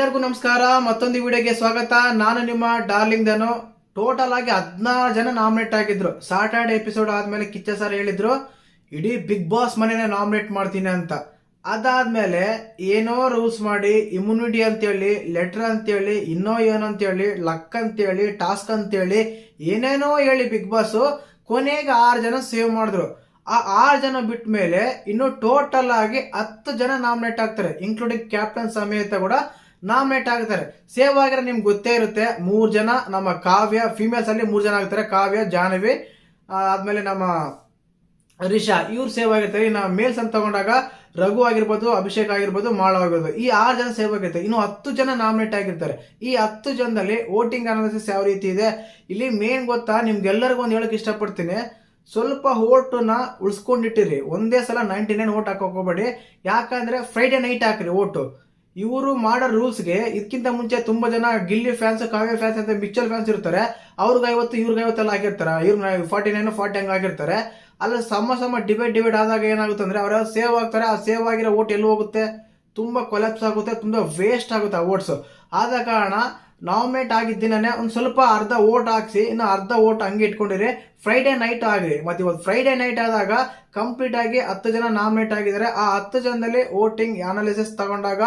ಎಲ್ಲರಿಗೂ ನಮಸ್ಕಾರ. ಮತ್ತೊಂದು ವಿಡಿಯೋಗೆ ಸ್ವಾಗತ. ನಾನು ನಿಮ್ಮ ಡಾರ್ಲಿಂಗ್ ದನು ಟೋಟಲ್ ಆಗಿ ಹದಿನಾರು ಜನ ನಾಮಿನೇಟ್ ಆಗಿದ್ರು. ಸಾಟರ್ಡೆ ಎಪಿಸೋಡ್ ಆದ್ಮೇಲೆ ಕಿಚ್ಚ ಸರ್ ಹೇಳಿದ್ರು, ಇಡೀ ಬಿಗ್ ಬಾಸ್ ಮನೆನೇ ನಾಮಿನೇಟ್ ಮಾಡ್ತೀನಿ ಅಂತ. ಅದಾದ್ಮೇಲೆ ಏನೋ ರೂಲ್ಸ್ ಮಾಡಿ ಇಮ್ಯುನಿಟಿ ಅಂತೇಳಿ ಲೆಟರ್ ಅಂತೇಳಿ, ಇನ್ನೋ ಏನೋ ಅಂತೇಳಿ ಲಕ್ ಅಂತೇಳಿ ಟಾಸ್ಕ್ ಅಂತೇಳಿ, ಏನೇನೋ ಹೇಳಿ ಬಿಗ್ ಬಾಸ್ ಕೊನೆಗೆ ಆರು ಜನ ಸೇವ್ ಮಾಡಿದ್ರು. ಆ ಆರು ಜನ ಬಿಟ್ಟ ಮೇಲೆ ಇನ್ನು ಟೋಟಲ್ ಆಗಿ ಹತ್ತು ಜನ ನಾಮಿನೇಟ್ ಆಗ್ತಾರೆ ಇನ್ಕ್ಲೂಡಿಂಗ್ ಕ್ಯಾಪ್ಟನ್ ಸಮೇತ ಕೂಡ ನಾಮಿನೇಟ್ ಆಗ್ತಾರೆ. ಸೇವ್ ಆಗಿರೋ ನಿಮ್ಗೆ ಗೊತ್ತೇ ಇರುತ್ತೆ, ಮೂರು ಜನ ನಮ್ಮ ಕಾವ್ಯ ಫಿಮೇಲ್ಸ್ ಅಲ್ಲಿ ಮೂರು ಜನ ಆಗ್ತಾರೆ, ಕಾವ್ಯ, ಜಾಹ್ನವಿ ಆದ್ಮೇಲೆ ನಮ್ಮ ರಿಷಾ, ಇವ್ರು ಸೇವ್ ಆಗಿರ್ತಾರೆ. ಇನ್ನು ಮೇಲ್ಸ್ ಅಂತ ತಗೊಂಡಾಗ ರಘು ಆಗಿರ್ಬೋದು, ಅಭಿಷೇಕ್ ಆಗಿರ್ಬೋದು, ಮಾಳ ಆಗಿರ್ಬೋದು. ಈ ಆರು ಜನ ಸೇವ್ ಆಗಿರ್ತಾರೆ ಇನ್ನು ಹತ್ತು ಜನ ನಾಮಿನೇಟ್ ಆಗಿರ್ತಾರೆ. ಈ ಹತ್ತು ಜನದಲ್ಲಿ ವೋಟಿಂಗ್ ಅನಾಲಿಸಿಸ್ ಯಾವ ರೀತಿ ಇದೆ? ಇಲ್ಲಿ ಮೇನ್ ಗೊತ್ತಾ, ನಿಮ್ಗೆಲ್ಲರಿಗೂ ಒಂದು ಹೇಳಕ್ ಇಷ್ಟಪಡ್ತೀನಿ. ಸ್ವಲ್ಪ ಓಟನ್ನ ಉಳಿಸ್ಕೊಂಡಿಟ್ಟಿರಿ. ಒಂದೇ ಸಲ ನೈಂಟಿ ನೈನ್ ಓಟ್ ಹಾಕೋಕೋಬೇಡಿ ಯಾಕಂದ್ರೆ ಫ್ರೈಡೆ ನೈಟ್ ಹಾಕ್ರಿ ಓಟು ಇವರು ಮಾಡೋ ರೂಲ್ಸ್ಗೆ ಇದಕ್ಕಿಂತ ಮುಂಚೆ ತುಂಬಾ ಜನ ಗಿಲ್ಲಿ ಫ್ಯಾನ್ಸ್, ಕಾವ್ಯ ಫ್ಯಾನ್ಸ್ ಅಂತ ಮಿಚ್ಚಲ್ ಫ್ಯಾನ್ಸ್ ಇರ್ತಾರೆ. ಅವ್ರಿಗೆ ಐವತ್ತು, ಇವ್ರಿಗೆ ಐವತ್ತೆಲ್ಲ ಆಗಿರ್ತಾರೆ ಇವ್ರ ಫಾರ್ಟಿ ನೈನ್, ಫಾರ್ಟಿ ಹಂಗೆ ಆಗಿರ್ತಾರೆ ಅಲ್ಲಿ ಸಮ ಸಮ ಡಿಬೇಟ್ ಡಿಬೇಟ್ ಆದಾಗ ಏನಾಗುತ್ತೆ ಅಂದ್ರೆ ಅವ್ರ ಸೇವ್ ಆಗ್ತಾರೆ, ಆ ಸೇವ್ ಆಗಿರೋ ಓಟ್ ಎಲ್ಲಿ ಹೋಗುತ್ತೆ? ತುಂಬಾ ಕೊಲೆಪ್ಸ್ ಆಗುತ್ತೆ, ತುಂಬಾ ವೇಸ್ಟ್ ಆಗುತ್ತೆ ಆ ಓಟ್ಸ್ ಆದ ಕಾರಣ ನಾಮಿನೇಟ್ ಆಗಿದ್ದೀನೇ ಒಂದು ಸ್ವಲ್ಪ ಅರ್ಧ ಓಟ್ ಹಾಕ್ಸಿ, ಇನ್ನು ಅರ್ಧ ಓಟ್ ಹಂಗೆ ಇಟ್ಕೊಂಡಿರಿ. ಫ್ರೈಡೇ ನೈಟ್ ಆಗಿರಿ ಮತ್ತೆ ಇವತ್ತು ಫ್ರೈಡೇ ನೈಟ್ ಆದಾಗ ಕಂಪ್ಲೀಟ್ ಆಗಿ ಹತ್ತು ಜನ ನಾಮಿನೇಟ್ ಆಗಿದ್ದಾರೆ. ಆ ಹತ್ತು ಜನದಲ್ಲಿ ವೋಟಿಂಗ್ ಅನಾಲಿಸಿಸ್ ತಗೊಂಡಾಗ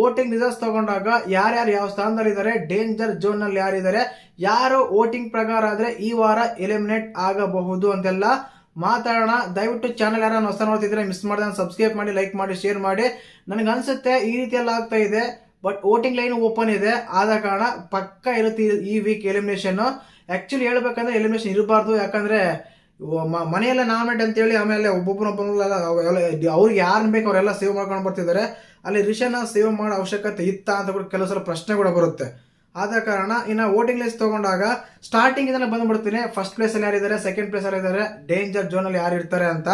ವೋಟಿಂಗ್ ರಿಸಲ್ಟ್ಸ್ ತಗೊಂಡಾಗ ಯಾರ್ಯಾರು ಯಾವ ಸ್ಥಾನದಲ್ಲಿ ಇದ್ದಾರೆ ಡೇಂಜರ್ ಝೋನ್ನಲ್ಲಿ ಯಾರಿದ್ದಾರೆ ಯಾರು ವೋಟಿಂಗ್ ಪ್ರಕಾರ ಆದ್ರೆ ಈ ವಾರ ಎಲಿಮಿನೇಟ್ ಆಗಬಹುದು ಅಂತೆಲ್ಲ ಮಾತಾಡೋಣ. ದಯವಿಟ್ಟು ಚಾನಲ್ ಯಾರು ಹೊಸ ನೋಡ್ತಿದ್ರೆ ಮಿಸ್ ಮಾಡಿದ್ರೆ ಸಬ್ಸ್ಕ್ರೈಬ್ ಮಾಡಿ ಲೈಕ್ ಮಾಡಿ ಶೇರ್ ಮಾಡಿ. ನನಗೆ ಅನಿಸುತ್ತೆ ಈ ರೀತಿ ಎಲ್ಲ ಆಗ್ತಾ ಇದೆ. ಬಟ್ ವೋಟಿಂಗ್ ಲೈನ್ ಓಪನ್ ಇದೆ. ಆದ ಕಾರಣ ಪಕ್ಕ ಇರುತ್ತೆ ಈ- ವೀಕ್ ಎಲಿಮಿನೇಷನ್ ಆಕ್ಚುಲಿ ಹೇಳ್ಬೇಕಂದ್ರೆ ಎಲಿಮಿನೇಷನ್ ಇರಬಾರ್ದು. ಯಾಕಂದ್ರೆ ಮನೆಯಲ್ಲ ನಾಮಿನೇಟ್ ಅಂತೇಳಿ ಆಮೇಲೆ ಒಬ್ಬೊಬ್ಬರೊಬ್ಬರಲ್ಲ ಅವ್ರಿಗೆ ಯಾರು ಬೇಕು ಅವರೆಲ್ಲ ಸೇವ್ ಮಾಡ್ಕೊಂಡು ಬರ್ತಿದ್ದಾರೆ. ಅಲ್ಲಿ ರಿಷನ ಸೇವ್ ಮಾಡೋ ಅವಶ್ಯಕತೆ ಇತ್ತಾ ಅಂತ ಕೂಡ ಕೆಲವು ಸಲ ಪ್ರಶ್ನೆ ಕೂಡ ಬರುತ್ತೆ. ಆದ ಕಾರಣ ಇನ್ನು ವೋಟಿಂಗ್ ಲಿಸ್ಟ್ ತಗೊಂಡಾಗ ಸ್ಟಾರ್ಟಿಂಗ್ ಬಂದ್ಬಿಡ್ತೀನಿ. ಫಸ್ಟ್ ಪ್ಲೇಸ್ ಅಲ್ಲಿ ಯಾರಿದ್ದಾರೆ? ಸೆಕೆಂಡ್ ಪ್ಲೇಸ್ ಅಲ್ಲಿ ಇದ್ದಾರೆ ಡೇಂಜರ್ ಜೋನ್ ಅಲ್ಲಿ ಯಾರು ಇರ್ತಾರೆ ಅಂತ.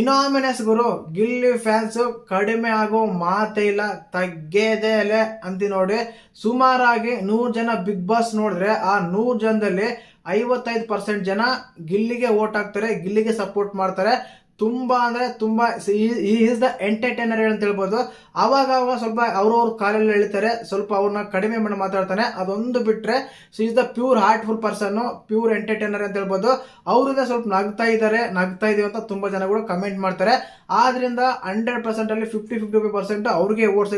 ಇನಾಮಿನಸ್ ಗುರು, ಗಿಲ್ಲಿ ಫ್ಯಾನ್ಸ್ ಕಡಿಮೆ ಆಗೋ ಮಾತೇ ಇಲ್ಲ, ತಗ್ಗೇದೇ ಅಲೆ ಅಂತ ನೋಡಿ. ಸುಮಾರಾಗಿ ನೂರು ಜನ ಬಿಗ್ ಬಾಸ್ ನೋಡಿದ್ರೆ ಆ ನೂರು ಜನದಲ್ಲಿ ಐವತ್ತೈದು ಪರ್ಸೆಂಟ್ ಜನ ಗಿಲ್ಲಿಗೆ ಓಟ್ ಹಾಕ್ತಾರೆ, ಗಿಲ್ಲಿಗೆ ಸಪೋರ್ಟ್ ಮಾಡ್ತಾರೆ. ತುಂಬಾ ಅಂದ್ರೆ ತುಂಬಾ ಈಸ್ ದ ಎಂಟರ್ಟೈನರ್ ಅಂತ ಹೇಳ್ಬೋದು. ಅವಾಗ ಅವಾಗ ಸ್ವಲ್ಪ ಅವ್ರವ್ರ ಕಾಲಲ್ಲಿ ಹೇಳ್ತಾರೆ, ಸ್ವಲ್ಪ ಅವ್ರನ್ನ ಕಡಿಮೆ ಮಾಡಿ ಮಾತಾಡ್ತಾನೆ. ಅದೊಂದು ಬಿಟ್ರೆ, so is the pure heartful person pure entertainer ಅಂತ ಹೇಳ್ಬೋದು. ಅವರಿಂದ ಸ್ವಲ್ಪ ನಗ್ತಾ ಇದ್ದಾರೆ, ನಗ್ತಾ ಇದೀವಿ ಅಂತ ತುಂಬಾ ಜನ ಕೂಡ ಕಮೆಂಟ್ ಮಾಡ್ತಾರೆ. ಆದ್ರಿಂದ ಹಂಡ್ರೆಡ್ ಪರ್ಸೆಂಟ್ ಅಲ್ಲಿ ಫಿಫ್ಟಿ ಫಿಫ್ಟಿ ಪರ್ಸೆಂಟ್ ಅವ್ರಿಗೆ ಓಟ್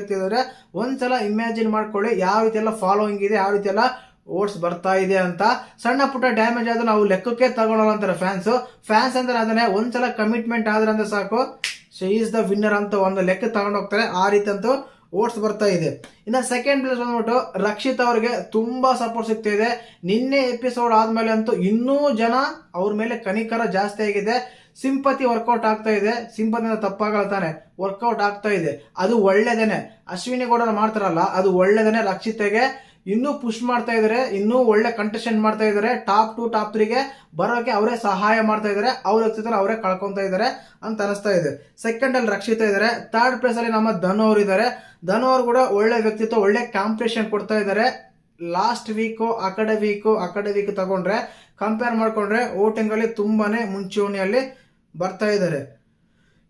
ಒಂದ್ಸಲ ಇಮ್ಯಾಜಿನ್ ಮಾಡ್ಕೊಳ್ಳಿ, ಯಾವ ರೀತಿ ಎಲ್ಲ ಫಾಲೋಯಿಂಗ್ ಇದೆ, ಯಾವ ರೀತಿ ಎಲ್ಲ ಓಟ್ಸ್ ಬರ್ತಾ ಇದೆ ಅಂತ ಸಣ್ಣ ಪುಟ್ಟ ಡ್ಯಾಮೇಜ್ ಆದ್ರೂ ನಾವು ಲೆಕ್ಕಕ್ಕೆ ತಗೊಳ್ಳೋಲ್ಲ ಅಂತಾರೆ ಫ್ಯಾನ್ಸ್ ಫ್ಯಾನ್ಸ್ ಅಂದ್ರೆ ಅದನ್ನೇ ಒಂದ್ಸಲ ಕಮಿಟ್ಮೆಂಟ್ ಆದ್ರೆ ಅಂದ್ರೆ ಸಾಕು. ಸೊ ಈಸ್ ದ ವಿನ್ನರ್ ಅಂತ ಒಂದು ಲೆಕ್ಕ ತಗೊಂಡು ಹೋಗ್ತಾರೆ ಆ ರೀತಿ ಅಂತೂ ಓಟ್ಸ್ ಬರ್ತಾ ಇದೆ. ಇನ್ನು ಸೆಕೆಂಡ್ ಪ್ಲೇಸ್ ಬಂದ್ಬಿಟ್ಟು ರಕ್ಷಿತ್ ಅವ್ರಿಗೆ ತುಂಬ ಸಪೋರ್ಟ್ ಸಿಗ್ತಾ ಇದೆ. ನಿನ್ನೆ ಎಪಿಸೋಡ್ ಆದ್ಮೇಲೆ ಅಂತೂ ಇನ್ನೂ ಜನ ಅವ್ರ ಮೇಲೆ ಕನಿಕರ ಜಾಸ್ತಿ ಆಗಿದೆ. ಸಿಂಪತಿ ವರ್ಕೌಟ್ ಆಗ್ತಾ ಇದೆ. ಸಿಂಪತಿ ತಪ್ಪಾಗಲ್ಲ ತಾನೆ. ವರ್ಕೌಟ್ ಆಗ್ತಾ ಇದೆ. ಅದು ಒಳ್ಳೇದೇನೆ. ಅಶ್ವಿನಿ ಗೌಡರು ಮಾಡ್ತಾರಲ್ಲ, ಅದು ಒಳ್ಳೇದೇನೆ ರಕ್ಷಿತೆಗೆ. ಇನ್ನೂ ಪುಷ್ ಮಾಡ್ತಾ ಇದಾರೆ, ಇನ್ನೂ ಒಳ್ಳೆ ಕಂಟೆಸ್ಟೆಂಟ್ ಮಾಡ್ತಾ ಇದಾರೆ. ಟಾಪ್ ಟು ಟಾಪ್ ತ್ರೀಗೆ ಬರೋಕೆ ಅವರೇ ಸಹಾಯ ಮಾಡ್ತಾ ಇದಾರೆ. ಅವ್ರ ವ್ಯಕ್ತಿತ್ವ ಅವರೇ ಕಳ್ಕೊತಾ ಇದಾರೆ ಅಂತ ಅನಿಸ್ತಾ ಇದೆ. ಸೆಕೆಂಡ್ ಅಲ್ಲಿ ರಕ್ಷಿತ ಇದಾರೆ. ಥರ್ಡ್ ಪ್ಲೇಸ್ ಅಲ್ಲಿ ನಮ್ಮ ಧನು ಅವರು ಇದಾರೆ. ಧನು ಅವರು ಕೂಡ ಒಳ್ಳೆ ವ್ಯಕ್ತಿತ್ವ, ಒಳ್ಳೆ ಕಾಂಪಿಟೇಷನ್ ಕೊಡ್ತಾ ಇದಾರೆ. ಲಾಸ್ಟ್ ವೀಕು ಆ ಕಡೆ ವೀಕು ಆ ವೀಕ್ ತಗೊಂಡ್ರೆ ಕಂಪೇರ್ ಮಾಡ್ಕೊಂಡ್ರೆ ವೋಟಿಂಗ್ ಅಲ್ಲಿ ತುಂಬಾನೇ ಮುಂಚೂಣಿಯಲ್ಲಿ ಬರ್ತಾ ಇದ್ದಾರೆ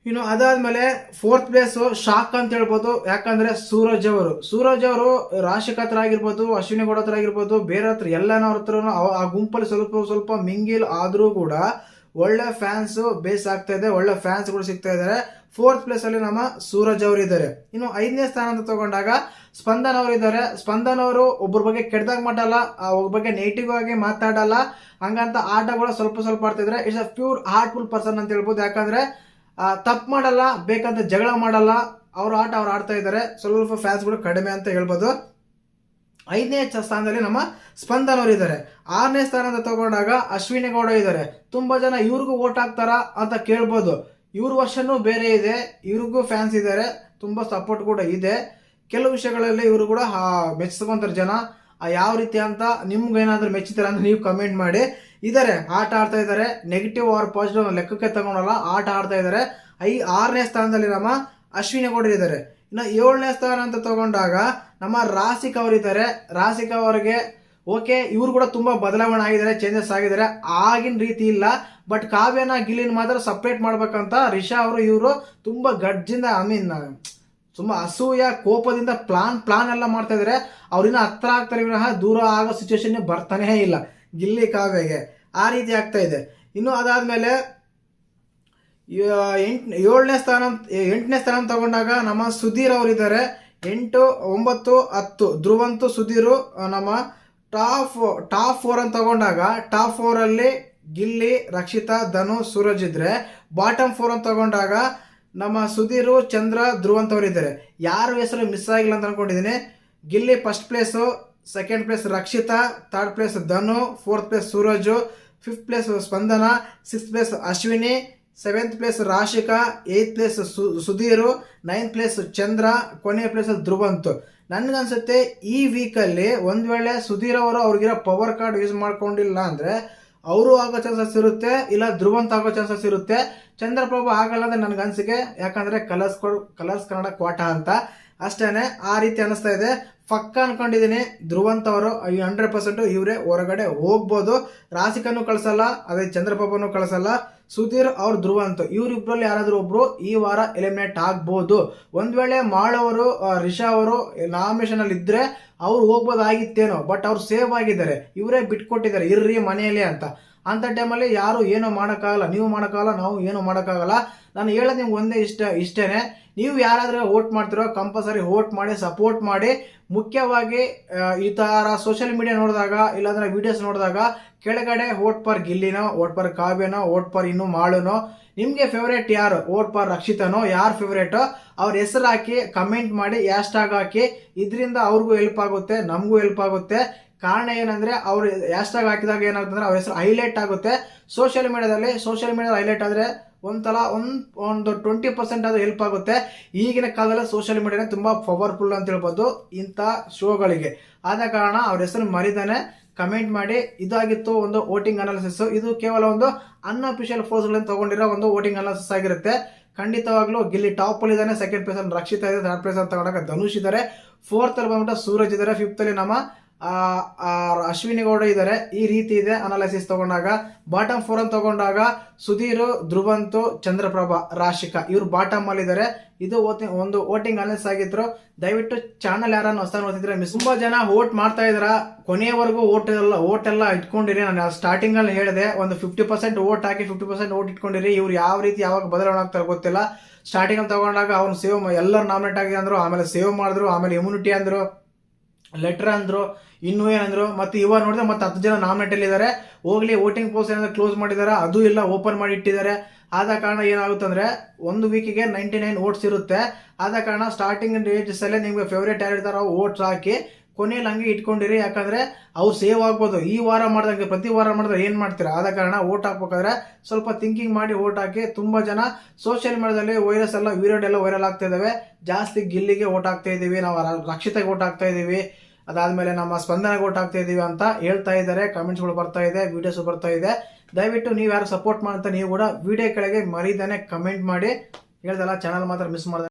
ಇನ್ನು ಅದಾದ್ಮೇಲೆ ಫೋರ್ತ್ ಪ್ಲೇಸ್ ಶಾಕ್ ಅಂತ ಹೇಳ್ಬೋದು. ಯಾಕಂದ್ರೆ ಸೂರಜ್ ಅವರು. ಸೂರಜ್ ಅವರು ರಾಶಿಕ್ ಹತ್ರ ಆಗಿರ್ಬೋದು, ಅಶ್ವಿನಿ ಗೌಡ ಹತ್ರ ಆಗಿರ್ಬೋದು, ಬೇರೆ ಹತ್ರ ಎಲ್ಲನವ್ರ ಹತ್ರ ಆ ಗುಂಪಲ್ಲಿ ಸ್ವಲ್ಪ ಸ್ವಲ್ಪ ಮಿಂಗಿಲ್ ಆದ್ರೂ ಕೂಡ ಒಳ್ಳೆ ಫ್ಯಾನ್ಸ್ ಬೇಸ್ ಆಗ್ತಾ ಇದೆ, ಒಳ್ಳೆ ಫ್ಯಾನ್ಸ್ ಕೂಡ ಸಿಗ್ತಾ ಇದ್ದಾರೆ ಫೋರ್ತ್ ಪ್ಲೇಸ್ ಅಲ್ಲಿ ನಮ್ಮ ಸೂರಜ್ ಅವರು ಇದ್ದಾರೆ ಇನ್ನು ಐದನೇ ಸ್ಥಾನ ಅಂತ ತಗೊಂಡಾಗ ಸ್ಪಂದನ್ ಅವರು ಇದ್ದಾರೆ ಸ್ಪಂದನ್ ಅವರು ಒಬ್ಬರ ಬಗ್ಗೆ ಕೆಡ್ದಾಗ ಮಾಡಲ್ಲ ಒಬ್ಬ ಬಗ್ಗೆ ನೆಗೆಟಿವ್ ಆಗಿ ಮಾತಾಡಲ್ಲ. ಹಂಗಂತ ಆಟಗಳು ಸ್ವಲ್ಪ ಸ್ವಲ್ಪ ಆಡ್ತಿದ್ರೆ it's a pure heartful person ಅಂತ ಹೇಳ್ಬೋದು. ಯಾಕಂದ್ರೆ ತಪ್ಪು ಮಾಡಲ್ಲ ಬೇಕಾದ ಜಗಳ ಮಾಡಲ್ಲ. ಅವ್ರ ಆಟ ಅವ್ರು ಆಡ್ತಾ ಇದ್ದಾರೆ. ಸ್ವಲ್ಪ ಫ್ಯಾನ್ಸ್ಗಳು ಕಡಿಮೆ ಅಂತ ಹೇಳ್ಬೋದು. ಐದನೇ ಸ್ಥಾನದಲ್ಲಿ ನಮ್ಮ ಸ್ಪಂದನ್ ಅವರು ಇದ್ದಾರೆ. ಆರನೇ ಸ್ಥಾನ ಅಂತ ತಗೊಂಡಾಗ ಅಶ್ವಿನಿ ಗೌಡ ಇದ್ದಾರೆ. ತುಂಬಾ ಜನ ಇವ್ರಿಗೂ ಓಟ್ ಹಾಕ್ತಾರ ಅಂತ ಕೇಳ್ಬೋದು. ಇವ್ರ ವರ್ಷನೂ ಬೇರೆ ಇದೆ. ಇವ್ರಿಗೂ ಫ್ಯಾನ್ಸ್ ಇದ್ದಾರೆ. ತುಂಬಾ ಸಪೋರ್ಟ್ ಕೂಡ ಇದೆ. ಕೆಲವು ವಿಷಯಗಳಲ್ಲಿ ಇವರು ಕೂಡ ಮೆಚ್ಚಿಸ್ಕೊಂತಾರೆ ಜನ. ಯಾವ ರೀತಿ ಅಂತ ನಿಮ್ಗೆ ಏನಾದರೂ ಮೆಚ್ಚಿತಾರ ಅಂತ ನೀವು ಕಮೆಂಟ್ ಮಾಡಿ. ಇದಾರೆ, ಆಟ ಆಡ್ತಾ ಇದ್ದಾರೆ ನೆಗೆಟಿವ್ ಆರ್ ಪಾಸಿಟಿವ್ ಲೆಕ್ಕಕ್ಕೆ ತಗೊಂಡಲ್ಲ, ಆಟ ಆಡ್ತಾ ಇದ್ದಾರೆ ಐ ಆರನೇ ಸ್ಥಾನದಲ್ಲಿ ನಮ್ಮ ಅಶ್ವಿನಿ ಗೌಡರು ಇದ್ದಾರೆ ಇನ್ನು ಏಳನೇ ಸ್ಥಾನ ಅಂತ ತಗೊಂಡಾಗ ನಮ್ಮ ರಾಸಿಕ್ ಅವರಿದ್ದಾರೆ ರಾಸಿಕ್ ಅವರಿಗೆ ಓಕೆ, ಇವರು ಕೂಡ ತುಂಬಾ ಬದಲಾವಣೆ ಆಗಿದ್ದಾರೆ ಚೇಂಜಸ್ ಆಗಿದ್ದಾರೆ. ಆಗಿನ ರೀತಿ ಇಲ್ಲ. ಬಟ್ ಕಾವ್ಯನ ಗಿಲಿನ ಮಾತ್ರ ಸಪ್ರೇಟ್ ಮಾಡ್ಬೇಕಂತ ರಿಷಾ ಅವರು, ಇವರು ತುಂಬಾ ಗಡ್ಜಿಂದ ಐ ಮೀನ್ ತುಂಬಾ ಅಸೂಯ, ಕೋಪದಿಂದ ಪ್ಲಾನ್ ಪ್ಲಾನ್ ಎಲ್ಲ ಮಾಡ್ತಾ ಇದ್ದಾರೆ ಅವ್ರಿನ್ನ ಹತ್ರ ಆಗ್ತಾರೆ ವಿನಃ, ದೂರ ಆಗೋ ಸಿಚುವೇಶನ್ ಬರ್ತಾನೇ ಇಲ್ಲ. ಗಿಲ್ಲಿ ಕಾವ್ಯಗೆ ಆ ರೀತಿ ಆಗ್ತಾ ಇದೆ. ಇನ್ನು ಅದಾದ್ಮೇಲೆ ಎಂಟು, ಏಳನೇ ಸ್ಥಾನ, ಎಂಟನೇ ಸ್ಥಾನ ತಗೊಂಡಾಗ ನಮ್ಮ ಸುಧೀರ್ ಅವರಿದ್ದಾರೆ. ಎಂಟು, ಒಂಬತ್ತು, ಹತ್ತು. ಧ್ರುವಂತು, ಸುಧೀರು ನಮ್ಮ ಟಾಪ್ ಟಾಪ್ ಫೋರ್ ಅಂತ ತಗೊಂಡಾಗ ಟಾಪ್ ಫೋರಲ್ಲಿ ಗಿಲ್ಲಿ, ರಕ್ಷಿತಾ, ಧನು, ಸೂರಜ್ ಇದ್ರೆ, ಬಾಟಮ್ ಫೋರ್ ಅಂತ ತಗೊಂಡಾಗ ನಮ್ಮ ಸುಧೀರು, ಚಂದ್ರ ಧ್ರುವಂತವರಿದ್ದಾರೆ ಯಾರ ಹೆಸರು ಮಿಸ್ ಆಗಿಲ್ಲ ಅಂತ ಅನ್ಕೊಂಡಿದ್ದೀನಿ. Gilli first place second place Rakshitha third place Dhanu fourth place Suraj fifth place Spandana sixth place Ashwini seventh place Rashika eighth place Sudhir ninth place Chandra ಕೊನೆಯ ಪ್ಲೇಸ್ ಧ್ರುವಂತ್ ನನಗನ್ಸುತ್ತೆ ಈ ವೀಕಲ್ಲಿ ಒಂದು ವೇಳೆ ಸುಧೀರ್ ಅವರು ಅವ್ರಿಗಿರೋ ಪವರ್ ಕಾರ್ಡ್ ಯೂಸ್ ಮಾಡ್ಕೊಂಡಿಲ್ಲ ಅಂದರೆ ಅವರು ಆಗೋ ಚಾನ್ಸಸ್ ಇರುತ್ತೆ, ಇಲ್ಲ ಧ್ರುವಂತ ಆಗೋ ಚಾನ್ಸಸ್ ಇರುತ್ತೆ. ಚಂದ್ರಪ್ರಭು ಆಗಲ್ಲ ಅಂದರೆ ನನ್ಗೆ ಯಾಕಂದರೆ ಯಾಕಂದ್ರೆ ಕಲರ್ಸ್ ಕಲರ್ಸ್ ಕನ್ನಡ ಕ್ವಾಟ ಅಂತ. ಅಷ್ಟೇನೆ ಆ ರೀತಿ ಅನಿಸ್ತಾ ಇದೆ. ಪಕ್ಕ ಅನ್ಕೊಂಡಿದ್ದೀನಿ ಧ್ರುವಂತ್ ಅವರು ಹಂಡ್ರೆಡ್ ಪರ್ಸೆಂಟ್ ಇವರೇ ಹೊರಗಡೆ ಹೋಗ್ಬೋದು. ರಾಸಿಕನೂ ಕಳಿಸಲ್ಲ, ಅದೇ ಚಂದ್ರಪ್ರಭನು ಕಳಿಸಲ್ಲ. ಸುಧೀರ್ ಅವ್ರ ಧ್ರುವಂತ, ಇವ್ರಿಬ್ರಲ್ಲಿ ಯಾರಾದ್ರೂ ಒಬ್ರು ಈ ವಾರ ಎಲಿಮಿನೇಟ್ ಆಗ್ಬೋದು. ಒಂದ್ ವೇಳೆ ಮಾಳವರು ರಿಷಾ ಅವರು ನಾಮಿನೇಷನ್ ಅಲ್ಲಿ ಇದ್ರೆ ಅವ್ರು ಹೋಗ್ಬೋದಾಗಿತ್ತೇನೋ ಬಟ್ ಅವ್ರು ಸೇವ್ ಆಗಿದ್ದಾರೆ. ಇವರೇ ಬಿಟ್ಕೊಟ್ಟಿದ್ದಾರೆ, ಇರ್ರಿ ಮನೆಯಲ್ಲಿ ಅಂತ. ಅಂತ ಟೈಮಲ್ಲಿ ಯಾರು ಏನೂ ಮಾಡೋಕ್ಕಾಗಲ್ಲ, ನೀವು ಮಾಡೋಕ್ಕಾಗಲ್ಲ, ನಾವು ಏನು ಮಾಡೋಕ್ಕಾಗಲ್ಲ. ನಾನು ಹೇಳೋದು ನಿಮ್ಗೆ ಒಂದೇ ಇಷ್ಟ ಇಷ್ಟೇ ನೀವು ಯಾರಾದರೂ ವೋಟ್ ಮಾಡ್ತಿರೋ ಕಂಪಲ್ಸರಿ ವೋಟ್ ಮಾಡಿ ಸಪೋರ್ಟ್ ಮಾಡಿ, ಮುಖ್ಯವಾಗಿ ಈ ಥರ ಸೋಷಿಯಲ್ ಮೀಡಿಯಾ ನೋಡಿದಾಗ, ಇಲ್ಲಾಂದ್ರೆ ವೀಡಿಯೋಸ್ ನೋಡಿದಾಗ, ಕೆಳಗಡೆ ವೋಟ್ ಪರ್ ಗಿಲ್ಲಿನೋ, ವೋಟ್ ಪರ್ ಕಾವ್ಯನೋ, ವೋಟ್ ಪರ್ ಇನ್ನು ಮಾಳುನೋ, ನಿಮಗೆ ಫೇವ್ರೇಟ್ ಯಾರು? ವೋಟ್ ಪರ್ ರಕ್ಷಿತನೋ, ಯಾರು ಫೇವ್ರೇಟೋ ಅವ್ರ ಹೆಸರು ಹಾಕಿ ಕಮೆಂಟ್ ಮಾಡಿ ಹ್ಯಾಶ್ ಟ್ಯಾಗ್ ಹಾಕಿ, ಇದರಿಂದ ಅವ್ರಿಗೂ ಹೆಲ್ಪ್ ಆಗುತ್ತೆ, ನಮಗೂ ಹೆಲ್ಪ್ ಆಗುತ್ತೆ. ಕಾರಣ ಏನಂದ್ರೆ ಅವ್ರು ಹ್ಯಾಶ್ ಟ್ಯಾಗ್ ಹಾಕಿದಾಗ ಏನಾಗುತ್ತೆ ಅಂದ್ರೆ ಅವ್ರ ಹೆಸರು ಹೈಲೈಟ್ ಆಗುತ್ತೆ. ಸೋಷಿಯಲ್ ಮೀಡಿಯಾದಲ್ಲಿ ಸೋಷಿಯಲ್ ಮೀಡಿಯಾದ ಹೈಲೈಟ್ ಆದ್ರೆ ಒಂದ್ಸಲ ಒಂದ್, ಒಂದು ಟ್ವೆಂಟಿ ಪರ್ಸೆಂಟ್ ಆದರೂ ಹೆಲ್ಪ್ ಆಗುತ್ತೆ. ಈಗಿನ ಕಾಲದಲ್ಲಿ ಸೋಷಿಯಲ್ ಮೀಡಿಯಾನೇ ತುಂಬಾ ಪವರ್ಫುಲ್ ಅಂತ ಹೇಳ್ಬೋದು ಇಂಥ ಶೋಗಳಿಗೆ. ಆದ ಕಾರಣ ಅವ್ರ ಹೆಸರು ಮರಿದಾನೆ. ಕಮೆಂಟ್ ಮಾಡಿ, ಇದಾಗಿತ್ತು ಒಂದು ವೋಟಿಂಗ್ ಅನಾಲಿಸಿಸ್ ಇದು ಕೇವಲ ಒಂದು ಅನ್ಅಫಿಷಿಯಲ್ ಫೋರ್ಸ್ಗಳನ್ನು ತಗೊಂಡಿರೋ ಒಂದು ವೋಟಿಂಗ್ ಅನಾಲಿಸಿಸ್ ಆಗಿರುತ್ತೆ. ಖಂಡಿತವಾಗ್ಲೂ ಗಿಲ್ಲಿ ಟಾಪ್ ಅಲ್ಲಿ ಇದ್ದಾನೆ ಸೆಕೆಂಡ್ ಪ್ಲೇಸ್ ಅಲ್ಲಿ ರಕ್ಷಿತಾ ಇದೆ ಥರ್ಡ್ ಪ್ಲೇಸ್ ಅಂತ ತಗೊಂಡಾಗ ಧನುಷ್ ಇದ್ದಾರೆ. ಫೋರ್ತ್ ಅಲ್ಲಿ ಬಂದ್ಬಿಟ್ಟು ಸೂರಜ್ ಇದ್ದಾರೆ ಫಿಫ್ತ್ ಅಲ್ಲಿ ನಮ್ಮ ಅಶ್ವಿನಿ ಗೌಡ ಇದ್ದಾರೆ ಈ ರೀತಿ ಇದೆ ಅನಾಲಿಸಿಸ್ ತಗೊಂಡಾಗ. ಬಾಟಮ್ ಫೋರ್ ತಗೊಂಡಾಗ ಸುಧೀರ್, ಧ್ರುವಂತು, ಚಂದ್ರಪ್ರಭಾ, ರಾಶಿಕಾ ಇವ್ರು ಬಾಟಮ್ ಅಲ್ಲಿ ಇದ್ದಾರೆ ಇದು ಒಂದು ವೋಟಿಂಗ್ ಅನಾಲಿಸ್ ಆಗಿದ್ರು. ದಯವಿಟ್ಟು ಚಾನಲ್ ಯಾರನ್ನು ಹೊಸ ನೋಡ್ತಿದ್ರೆ ಮಿಸ್ ತುಂಬಾ ಜನ ವೋಟ್ ಮಾಡ್ತಾ ಇದ್ರ? ಕೊನೆಯವರೆಗೂ ವೋಟ್ ಎಲ್ಲ ವೋಟ್ ಎಲ್ಲ ಇಟ್ಕೊಂಡಿರಿ. ನಾನು ಸ್ಟಾರ್ಟಿಂಗ್ ಅಲ್ಲಿ ಹೇಳಿದೆ, ಒಂದು ಫಿಫ್ಟಿ ಪರ್ಸೆಂಟ್ ವೋಟ್ ಹಾಕಿ ಫಿಫ್ಟಿ ಪರ್ಸೆಂಟ್ ವೋಟ್ ಇಟ್ಕೊಂಡಿರಿ. ಇವ್ರು ಯಾವ ರೀತಿ ಯಾವಾಗ ಬದಲಾವಣೆ ಆಗ್ತಾರೆ ಗೊತ್ತಿಲ್ಲ. ಸ್ಟಾರ್ಟಿಂಗ್ ಅಲ್ಲಿ ತಗೊಂಡಾಗ ಅವ್ನು ಸೇವ್ ಎಲ್ಲರೂ ನಾಮಿನೇಟ್ ಆಗಿದೆ ಅಂದ್ರು ಆಮೇಲೆ ಸೇವ್ ಮಾಡಿದ್ರು, ಆಮೇಲೆ ಇಮ್ಯುನಿಟಿ ಅಂದ್ರು. ಲೆಟರ್ ಅಂದ್ರು, ಇನ್ನೂ ಏನಂದ್ರು, ಮತ್ತೆ ಇವಾಗ ನೋಡಿದ್ರೆ ಮತ್ತೆ ಹತ್ತು ಜನ ನಾಮಿನೇಟ್ ಅಲ್ಲಿ ಇದ್ದಾರೆ ಹೋಗ್ಲಿ ವೋಟಿಂಗ್ ಪೋಸ್ಟ್ ಏನಾದ್ರು ಕ್ಲೋಸ್ ಮಾಡಿದಾರೆ? ಅದು ಇಲ್ಲ ಓಪನ್ ಮಾಡಿ ಇಟ್ಟಿದ್ದಾರೆ ಆದ ಕಾರಣ ಏನಾಗುತ್ತೆ ಅಂದ್ರೆ ಒಂದು ವೀಕಿಗೆ ನೈಂಟಿ ನೈನ್ ವೋಟ್ಸ್ ಇರುತ್ತೆ. ಆದ ಕಾರಣ ಸ್ಟಾರ್ಟಿಂಗ್ ಡೇಟ್ಸ್ ಅಲ್ಲೇ ನಿಮ್ಗೆ ಫೇವ್ರೇಟ್ ಯಾರು ಇರ್ತಾರೋ ವೋಟ್ಸ್ ಹಾಕಿ ಕೊನೆಯಲ್ಲಿ ಹಂಗೆ ಇಟ್ಕೊಂಡಿರಿ, ಯಾಕಂದ್ರೆ ಅವ್ರು ಸೇವ್ ಆಗ್ಬೋದು. ಈ ವಾರ ಮಾಡಿದಂಗೆ, ಪ್ರತಿ ವಾರ ಮಾಡಿದ್ರೆ ಏನು ಮಾಡ್ತೀರಾ? ಆದ ಕಾರಣ ಓಟ್ ಹಾಕ್ಬೇಕಾದ್ರೆ ಸ್ವಲ್ಪ ಥಿಂಕಿಂಗ್ ಮಾಡಿ ವೋಟ್ ಹಾಕಿ, ತುಂಬಾ ಜನ ಸೋಷಿಯಲ್ ಮೀಡಿಯಾದಲ್ಲಿ ವೈರಸ್ ಎಲ್ಲ ವೀರೋಡ್ ಎಲ್ಲ ವೈರಲ್ ಆಗ್ತಾ ಇದಾವೆ ಜಾಸ್ತಿ ಗಿಲ್ಲಿಗೆ ವೋಟ್ ಹಾಕ್ತಾ ಇದ್ದೀವಿ. ನಾವು ರಕ್ಷಿತಗೆ ಓಟ್ ಹಾಕ್ತಾ ಇದ್ದೀವಿ. ಅದಾದಮೇಲೆ ನಮ್ಮ ಸ್ಪಂದನೆಗೆ ವೋಟ್ ಹಾಕ್ತಾ ಇದ್ದೀವಿ ಅಂತ ಹೇಳ್ತಾ ಇದ್ದಾರೆ. ಕಮೆಂಟ್ಸ್ಗಳು ಬರ್ತಾ ಇದೆ ವಿಡಿಯೋಸ್ ಬರ್ತಾ ಇದೆ. ದಯವಿಟ್ಟು ನೀವು ಯಾರು ಸಪೋರ್ಟ್ ಮಾಡ್ತಾ ನೀವು ಕೂಡ ವಿಡಿಯೋ ಕೆಳಗೆ ಮರಿದಾನೆ ಕಮೆಂಟ್ ಮಾಡಿ. ಹೇಳ್ದಲ್ಲ ಚಾನಲ್ ಮಾತ್ರ ಮಿಸ್ ಮಾಡಿದೆ